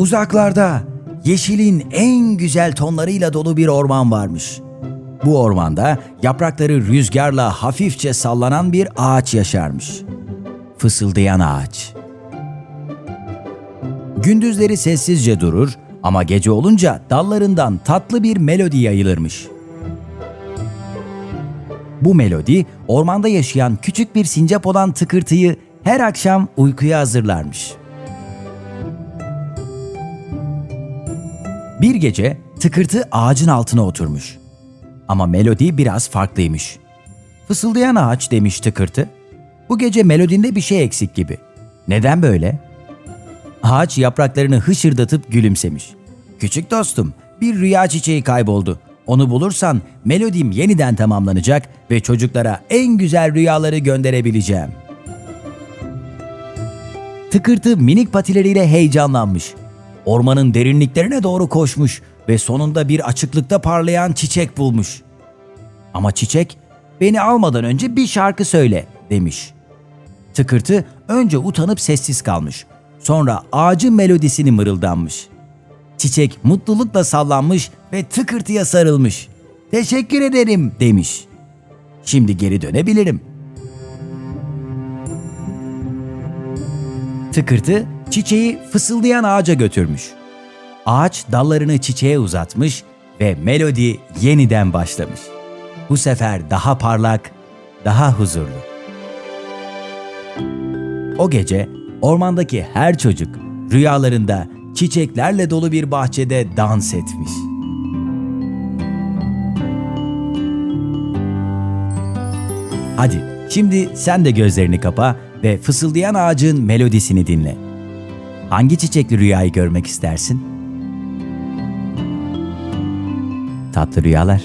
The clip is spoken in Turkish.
Uzaklarda yeşilin en güzel tonlarıyla dolu bir orman varmış. Bu ormanda yaprakları rüzgarla hafifçe sallanan bir ağaç yaşarmış. Fısıldayan ağaç. Gündüzleri sessizce durur ama gece olunca dallarından tatlı bir melodi yayılırmış. Bu melodi ormanda yaşayan küçük bir sincap olan tıkırtıyı her akşam uykuya hazırlarmış. Bir gece tıkırtı ağacın altına oturmuş. Ama melodi biraz farklıymış. Fısıldayan ağaç demiş tıkırtı. Bu gece melodinde bir şey eksik gibi. Neden böyle? Ağaç yapraklarını hışırdatıp gülümsemiş. Küçük dostum, bir rüya çiçeği kayboldu. Onu bulursan melodim yeniden tamamlanacak ve çocuklara en güzel rüyaları gönderebileceğim. Tıkırtı minik patileriyle heyecanlanmış. Ormanın derinliklerine doğru koşmuş ve sonunda bir açıklıkta parlayan çiçek bulmuş. Ama çiçek, beni almadan önce bir şarkı söyle demiş. Tıkırtı önce utanıp sessiz kalmış. Sonra ağacın melodisini mırıldanmış. Çiçek mutlulukla sallanmış ve tıkırtıya sarılmış. Teşekkür ederim demiş. Şimdi geri dönebilirim. Tıkırtı çiçeği fısıldayan ağaca götürmüş. Ağaç dallarını çiçeğe uzatmış ve melodi yeniden başlamış. Bu sefer daha parlak, daha huzurlu. O gece ormandaki her çocuk rüyalarında çiçeklerle dolu bir bahçede dans etmiş. Hadi şimdi sen de gözlerini kapa ve fısıldayan ağacın melodisini dinle. Hangi çiçekli rüyayı görmek istersin? Tatlı rüyalar.